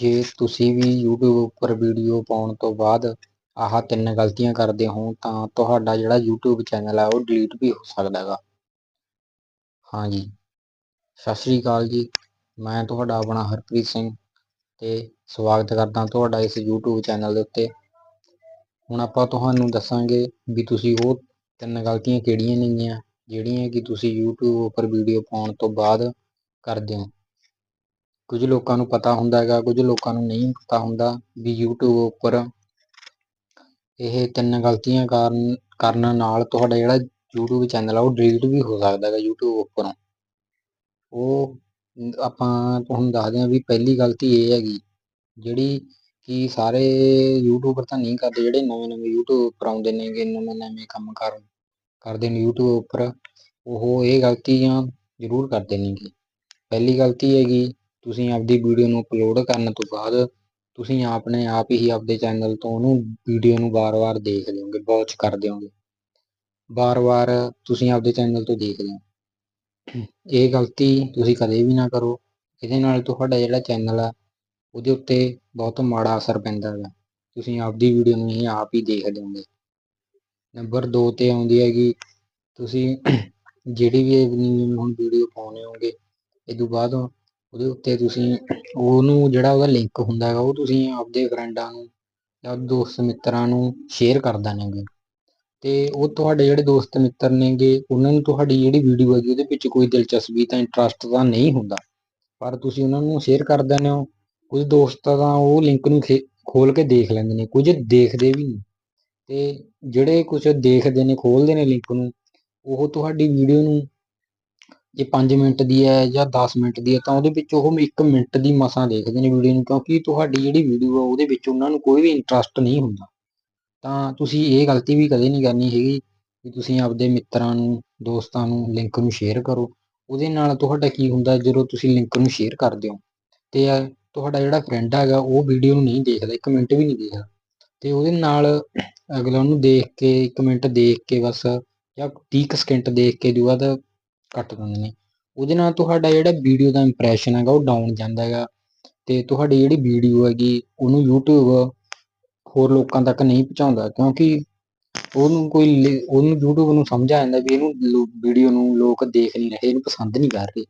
ਜੇ ਤੁਸੀਂ ਵੀ YouTube ਉੱਪਰ ਵੀਡੀਓ ਪਾਉਣ ਤੋਂ ਬਾਅਦ ਆਹ ਤਿੰਨ ਗਲਤੀਆਂ ਕਰਦੇ ਹੋ, ਤਾਂ ਤੁਹਾਡਾ ਜਿਹੜਾ YouTube ਚੈਨਲ ਹੈ ਉਹ ਡਿਲੀਟ ਵੀ ਹੋ ਸਕਦਾ ਹੈਗਾ। ਹਾਂਜੀ ਸਤਿ ਸ੍ਰੀ ਅਕਾਲ ਜੀ। ਮੈਂ ਤੁਹਾਡਾ ਆਪਣਾ ਹਰਪ੍ਰੀਤ ਸਿੰਘ ਤੇ ਸਵਾਗਤ ਕਰਦਾ ਤੁਹਾਡਾ ਇਸ YouTube ਚੈਨਲ ਦੇ ਉੱਤੇ। ਹੁਣ ਆਪਾਂ ਤੁਹਾਨੂੰ ਦੱਸਾਂਗੇ ਵੀ ਤੁਸੀਂ ਉਹ ਤਿੰਨ ਗਲਤੀਆਂ ਕਿਹੜੀਆਂ ਨੇਗੀਆਂ, ਜਿਹੜੀਆਂ ਕਿ ਤੁਸੀਂ YouTube ਉੱਪਰ ਵੀਡੀਓ ਪਾਉਣ ਤੋਂ ਬਾਅਦ ਕਰਦੇ ਹੋ। ਕੁਝ ਲੋਕਾਂ ਨੂੰ ਪਤਾ ਹੁੰਦਾ ਹੈਗਾ, ਕੁਝ ਲੋਕਾਂ ਨੂੰ ਨਹੀਂ ਪਤਾ ਹੁੰਦਾ ਵੀ YouTube ਉੱਪਰ ਇਹ ਤਿੰਨ ਗਲਤੀਆਂ ਕਾਰਨ, ਕਰਨ ਨਾਲ ਤੁਹਾਡਾ ਜਿਹੜਾ YouTube ਚੈਨਲ ਆ, ਉਹ ਡਿਲੀਟ ਵੀ ਹੋ ਸਕਦਾ ਹੈਗਾ YouTube ਉੱਪਰੋਂ। ਉਹ ਆਪਾਂ ਤੁਹਾਨੂੰ ਦੱਸਦੇ ਹਾਂ ਵੀ ਪਹਿਲੀ ਗਲਤੀ ਇਹ ਹੈਗੀ, ਜਿਹੜੀ ਕਿ ਸਾਰੇ ਯੂਟਿਊਬਰ ਤਾਂ ਨਹੀਂ ਕਰਦੇ, ਜਿਹੜੇ ਨਵੇਂ ਨਵੇਂ YouTube ਉੱਪਰ ਆਉਂਦੇ ਨੇਗੇ, ਨਵੇਂ ਨਵੇਂ ਕੰਮ ਕਰ, ਕਰਦੇ ਨੇ YouTube ਉੱਪਰ, ਉਹ ਇਹ ਗਲਤੀਆਂ ਜ਼ਰੂਰ ਕਰਦੇ ਨੇਗੇ। ਪਹਿਲੀ ਗਲਤੀ ਹੈਗੀ ਤੁਸੀਂ ਆਪਦੀ ਵੀਡੀਓ ਨੂੰ ਅਪਲੋਡ ਕਰਨ ਤੋਂ ਬਾਅਦ ਤੁਸੀਂ ਆਪਣੇ ਆਪ ਹੀ ਆਪਦੇ ਚੈਨਲ ਤੋਂ ਉਹਨੂੰ ਵੀਡੀਓ ਨੂੰ ਵਾਰ-ਵਾਰ ਦੇਖ ਲਿਓਗੇ ਵਾਚ ਕਰ ਦਿਓਗੇ। ਵਾਰ-ਵਾਰ ਤੁਸੀਂ ਆਪਦੇ ਚੈਨਲ ਤੋਂ ਦੇਖ ਲਿਓ। ਇਹ ਗਲਤੀ ਤੁਸੀਂ ਕਦੇ ਵੀ ਨਾ ਕਰੋ। ਇਹਦੇ ਨਾਲ ਤੁਹਾਡਾ ਜਿਹੜਾ ਚੈਨਲ ਆ, ਉਹਦੇ ਉੱਤੇ ਬਹੁਤ ਮਾੜਾ ਅਸਰ ਪੈਂਦਾ ਹੈ ਤੁਸੀਂ ਆਪਦੀ ਵੀਡੀਓ ਨੂੰ ਹੀ ਆਪ ਹੀ ਦੇਖ ਦਿਓਗੇ ਨੰਬਰ 2 ਤੇ ਆਉਂਦੀ ਹੈਗੀ, ਤੁਸੀਂ ਜਿਹੜੀ ਵੀ ਹੁਣ ਵੀਡੀਓ ਪਾਉਣੇ ਹੋਗੇ ਇਹ ਤੋਂ ਬਾਅਦ ਉਹਦੇ ਉੱਤੇ ਤੁਸੀਂ ਉਹਨੂੰ ਜਿਹੜਾ ਉਹਦਾ ਲਿੰਕ ਹੁੰਦਾ ਹੈਗਾ, ਉਹ ਤੁਸੀਂ ਆਪਦੇ ਫਰੈਂਡਾਂ ਨੂੰ ਜਾਂ ਦੋਸਤ ਮਿੱਤਰਾਂ ਨੂੰ ਸ਼ੇਅਰ ਕਰ ਦੇਣਗੇ ਤੇ ਉਹ ਤੁਹਾਡੇ ਜਿਹੜੇ ਦੋਸਤ ਮਿੱਤਰ ਨੇਗੇ, ਉਹਨਾਂ ਨੂੰ ਤੁਹਾਡੀ ਜਿਹੜੀ ਵੀਡੀਓ ਹੈਗੀ, ਉਹਦੇ ਵਿੱਚ ਕੋਈ ਦਿਲਚਸਪੀ ਤਾਂ ਇੰਟਰਸਟ ਤਾਂ ਨਹੀਂ ਹੁੰਦਾ। ਪਰ ਤੁਸੀਂ ਉਹਨਾਂ ਨੂੰ ਸ਼ੇਅਰ ਕਰ ਦਿੰਦੇ ਹੋ। ਕੁਝ ਦੋਸਤ ਤਾਂ ਉਹ ਲਿੰਕ ਨੂੰ ਖੋਲ ਕੇ ਦੇਖ ਲੈਂਦੇ ਨੇ, ਕੁਝ ਦੇਖਦੇ ਵੀ ਨਹੀਂ। ਤੇ ਜਿਹੜੇ ਕੁਝ ਦੇਖਦੇ ਨੇ ਖੋਲਦੇ ਨੇ ਲਿੰਕ ਨੂੰ, ਉਹ ਤੁਹਾਡੀ ਵੀਡੀਓ ਨੂੰ ਜੇ 5 ਮਿੰਟ ਦੀ ਹੈ ਜਾਂ 10 ਮਿੰਟ ਦੀ ਹੈ, ਤਾਂ ਉਹਦੇ ਵਿੱਚ ਉਹ 1 ਮਿੰਟ ਦੀ ਮਸਾਂ ਦੇਖਦੇ ਨੇ ਵੀਡੀਓ ਨੂੰ, ਕਿਉਂਕਿ ਤੁਹਾਡੀ ਜਿਹੜੀ ਵੀਡੀਓ ਆ, ਉਹਦੇ ਵਿੱਚ ਉਹਨਾਂ ਨੂੰ ਕੋਈ ਵੀ ਇੰਟਰਸਟ ਨਹੀਂ ਹੁੰਦਾ। ਤਾਂ ਤੁਸੀਂ ਇਹ ਗਲਤੀ ਵੀ ਕਦੇ ਨਹੀਂ ਕਰਨੀ ਹੈਗੀ ਕਿ ਤੁਸੀਂ ਆਪਦੇ ਮਿੱਤਰਾਂ ਨੂੰ, ਦੋਸਤਾਂ ਨੂੰ ਲਿੰਕ ਨੂੰ ਸ਼ੇਅਰ ਕਰੋ। ਉਹਦੇ ਨਾਲ ਤੁਹਾਡਾ ਕੀ ਹੁੰਦਾ, ਜਦੋਂ ਤੁਸੀਂ ਲਿੰਕ ਨੂੰ ਸ਼ੇਅਰ ਕਰਦੇ ਹੋ, ਤੇ ਤੁਹਾਡਾ ਜਿਹੜਾ ਫਰੈਂਡ ਹੈਗਾ, ਉਹ ਵੀਡੀਓ ਨੂੰ ਨਹੀਂ ਦੇਖਦਾ, ਇੱਕ ਮਿੰਟ ਵੀ ਨਹੀਂ ਦੇਖਦਾ। ਤੇ ਉਹਦੇ ਨਾਲ ਅਗਲਾ ਉਹਨੂੰ ਦੇਖ ਕੇ, ਇੱਕ ਮਿੰਟ ਦੇਖ ਕੇ ਬਸ, ਜਾਂ 30 ਸਕਿੰਟ ਦੇਖ ਕੇ ਦੀ ਘੱਟ ਦਿੰਦੇ ਨੇ। ਉਹਦੇ ਨਾਲ ਤੁਹਾਡਾ ਜਿਹੜਾ ਵੀਡੀਓ ਦਾ ਇੰਪ੍ਰੈਸ਼ਨ ਹੈਗਾ ਉਹ ਡਾਊਨ ਜਾਂਦਾ ਹੈਗਾ। ਤੇ ਤੁਹਾਡੀ ਜਿਹੜੀ ਵੀਡੀਓ ਹੈਗੀ, ਉਹਨੂੰ YouTube ਹੋਰ ਲੋਕਾਂ ਤੱਕ ਨਹੀਂ ਪਹੁੰਚਾਉਂਦਾ। ਕਿਉਂਕਿ ਉਹਨੂੰ ਕੋਈ ਉਹਨੂੰ YouTube ਨੂੰ ਸਮਝ ਆ ਜਾਂਦਾ ਵੀ ਇਹਨੂੰ ਵੀਡੀਓ ਨੂੰ ਲੋਕ ਦੇਖ ਨਹੀਂ ਰਹੇ, ਇਹਨੂੰ ਪਸੰਦ ਨਹੀਂ ਕਰ ਰਹੇ।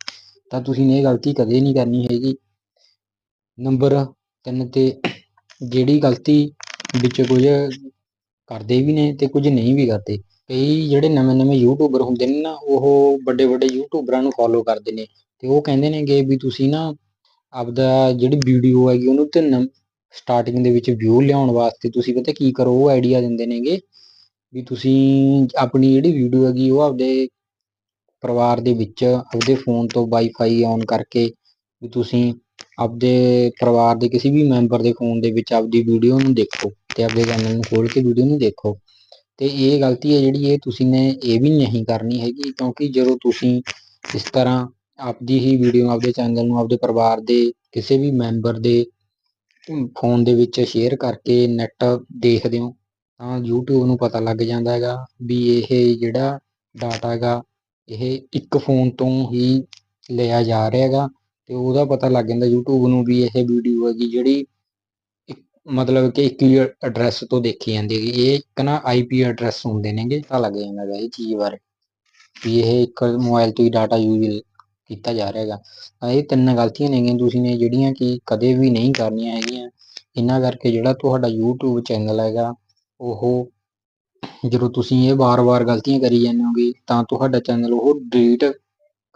ਤਾਂ ਤੁਸੀਂ ਇਹ ਗਲਤੀ ਕਦੇ ਨਹੀਂ ਕਰਨੀ ਹੈਗੀ। ਨੰਬਰ 3 ਤੇ ਜਿਹੜੀ ਗਲਤੀ ਵਿੱਚ ਕੁਝ ਕਰਦੇ ਵੀ ਨੇ ਤੇ ਕੁਝ ਨਹੀਂ ਵੀ ਕਰਦੇ। ਕਈ ਜਿਹੜੇ ਨਵੇਂ-ਨਵੇਂ ਯੂਟਿਊਬਰ ਹੁੰਦੇ ਨੇ ਨਾ, ਉਹ ਵੱਡੇ-ਵੱਡੇ ਯੂਟਿਊਬਰਾਂ ਨੂੰ ਫੋਲੋ ਕਰਦੇ ਨੇ ਤੇ ਉਹ ਕਹਿੰਦੇ ਨੇਗੇ ਵੀ ਤੁਸੀਂ ਨਾ ਆਪਦਾ ਜਿਹੜੀ ਵੀਡੀਓ ਹੈਗੀ ਉਹਨੂੰ ਤੇ ਸਟਾਰਟਿੰਗ ਦੇ ਵਿੱਚ ਵਿਊ ਲਿਆਉਣ ਵਾਸਤੇ ਤੁਸੀਂ ਪਤਾ ਕੀ ਕਰੋ, ਉਹ ਆਈਡੀਆ ਦਿੰਦੇ ਨੇਗੇ ਵੀ ਤੁਸੀਂ ਆਪਣੀ ਜਿਹੜੀ ਵੀਡੀਓ ਹੈਗੀ ਉਹ ਆਪਦੇ ਪਰਿਵਾਰ ਦੇ ਵਿੱਚ ਆਪਦੇ ਫੋਨ ਤੋਂ ਵਾਈਫਾਈ ਔਨ ਕਰਕੇ ਵੀ ਤੁਸੀਂ ਆਪਦੇ ਪਰਿਵਾਰ ਦੇ ਕਿਸੇ ਵੀ ਮੈਂਬਰ ਦੇ ਫੋਨ ਦੇ ਵਿੱਚ ਆਪਦੀ ਵੀਡੀਓ ਨੂੰ ਦੇਖੋ ਤੇ ਆਪਦੇ ਚੈਨਲ ਨੂੰ ਖੋਲ ਕੇ ਵੀਡੀਓ ਨੂੰ ਦੇਖੋ। ਤੇ ਇਹ ਗਲਤੀ ਹੈ ਜਿਹੜੀ ਇਹ ਤੁਸੀਂ ਨੇ ਇਹ ਵੀ ਨਹੀਂ ਕਰਨੀ ਹੈਗੀ, ਕਿਉਂਕਿ ਜਦੋਂ ਤੁਸੀਂ ਇਸ ਤਰ੍ਹਾਂ ਆਪਦੀ ਹੀ ਵੀਡੀਓ ਆਪਦੇ ਚੈਨਲ ਨੂੰ ਆਪਦੇ ਪਰਿਵਾਰ ਦੇ ਕਿਸੇ ਵੀ ਮੈਂਬਰ ਦੇ ਫੋਨ ਦੇ ਵਿੱਚ ਸ਼ੇਅਰ ਕਰਕੇ ਨੈਟ ਦੇਖਦੇ ਹੋ, ਤਾਂ YouTube ਨੂੰ ਪਤਾ ਲੱਗ ਜਾਂਦਾ ਹੈਗਾ ਵੀ ਇਹ ਜਿਹੜਾ ਡਾਟਾ ਹੈਗਾ, ਇਹ ਇੱਕ ਫੋਨ ਤੋਂ ਹੀ ਲਿਆ ਜਾ ਰਿਹਾ ਹੈਗਾ ਤੇ ਉਹਦਾ ਪਤਾ ਲੱਗ ਜਾਂਦਾ YouTube ਨੂੰ ਵੀ ਇਹ ਵੀਡੀਓ ਹੈਗੀ ਜਿਹੜੀ ਮਤਲਬ ਕਿ ਇੱਕ ਹੀ ਐਡਰੈਸ ਤੋਂ ਦੇਖੀ ਜਾਂਦੀ ਹੈਗੀ। ਇਹ ਇੱਕ ਨਾ ਆਈਪੀ ਐਡਰੈਸ ਹੁੰਦੇ ਨੇਗੇ, ਪਤਾ ਲੱਗ ਜਾਂਦਾ ਹੈਗਾ ਇਹ ਚੀਜ਼ ਬਾਰੇ ਵੀ ਇਹ ਇੱਕ ਮੋਬਾਈਲ ਤੋਂ ਹੀ ਡਾਟਾ ਯੂਜ਼ ਕੀਤਾ ਜਾ ਰਿਹਾ ਹੈਗਾ। ਤਾਂ ਇਹ ਤਿੰਨ ਗਲਤੀਆਂ ਨੇਗੀਆਂ ਤੁਸੀਂ ਨੇ, ਜਿਹੜੀਆਂ ਕਿ ਕਦੇ ਵੀ ਨਹੀਂ ਕਰਨੀਆਂ ਹੈਗੀਆਂ। ਇਹਨਾਂ ਕਰਕੇ ਜਿਹੜਾ ਤੁਹਾਡਾ YouTube ਚੈਨਲ ਹੈਗਾ, ਉਹ ਜਦੋਂ ਤੁਸੀਂ ਇਹ ਵਾਰ-ਵਾਰ ਗਲਤੀਆਂ ਕਰੀ ਜਾਂਦੇ ਹੋਗੇ, ਤਾਂ ਤੁਹਾਡਾ ਚੈਨਲ ਉਹ ਡਿਲੀਟ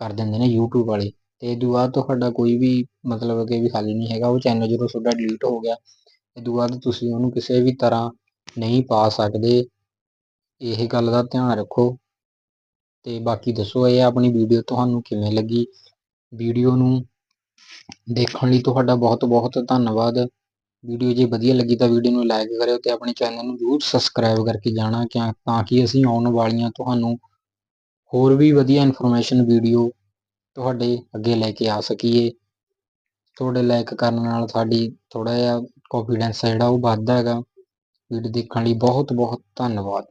ਕਰ ਦਿੰਦੇ ਨੇ YouTube ਵਾਲੇ। ਤੇ ਇਹ ਤੋਂ ਬਾਅਦ ਤੁਹਾਡਾ ਕੋਈ ਵੀ ਮਤਲਬ ਕਿ ਵੀ ਹੱਲ ਨਹੀਂ ਹੈਗਾ, ਉਹ ਚੈਨਲ ਜਦੋਂ ਤੁਹਾਡਾ ਡਿਲੀਟ ਹੋ ਗਿਆ ਇਹ ਤੋਂ ਬਾਅਦ ਤੁਸੀਂ ਉਹਨੂੰ ਕਿਸੇ ਵੀ ਤਰ੍ਹਾਂ ਨਹੀਂ ਪਾ ਸਕਦੇ। ਇਹ ਗੱਲ ਦਾ ਧਿਆਨ ਰੱਖੋ। ਤੇ ਬਾਕੀ ਦੱਸੋ, ਇਹ ਆਪਣੀ ਵੀਡੀਓ ਤੁਹਾਨੂੰ ਕਿਵੇਂ ਲੱਗੀ? ਵੀਡੀਓ ਨੂੰ ਦੇਖਣ ਲਈ ਤੁਹਾਡਾ ਬਹੁਤ ਬਹੁਤ ਧੰਨਵਾਦ। ਵੀਡੀਓ ਜੇ ਵਧੀਆ ਲੱਗੀ ਤਾਂ ਵੀਡੀਓ ਨੂੰ ਲਾਈਕ ਕਰਿਓ ਤੇ ਆਪਣੇ ਚੈਨਲ ਨੂੰ ਜ਼ਰੂਰ ਸਬਸਕ੍ਰਾਈਬ ਕਰਕੇ ਜਾਣਾ ਤਾਂ ਕਿ ਅਸੀਂ ਆਉਣ ਵਾਲੀਆਂ ਤੁਹਾਨੂੰ ਹੋਰ ਵੀ ਵਧੀਆ ਇਨਫੋਰਮੇਸ਼ਨ ਵੀਡੀਓ ਤੁਹਾਡੇ ਅੱਗੇ ਲੈ ਕੇ ਆ ਸਕੀਏ। ਤੁਹਾਡੇ ਲਾਈਕ ਕਰਨ ਨਾਲ ਸਾਡੀ ਥੋੜਾ ਜਿਹਾ ਕੌਨਫੀਡੈਂਸ ਹੈ ਜਿਹੜਾ ਉਹ ਵੱਧਦਾ ਹੈਗਾ। ਵੀਡੀਓ ਦੇਖਣ ਲਈ ਬਹੁਤ ਬਹੁਤ ਧੰਨਵਾਦ।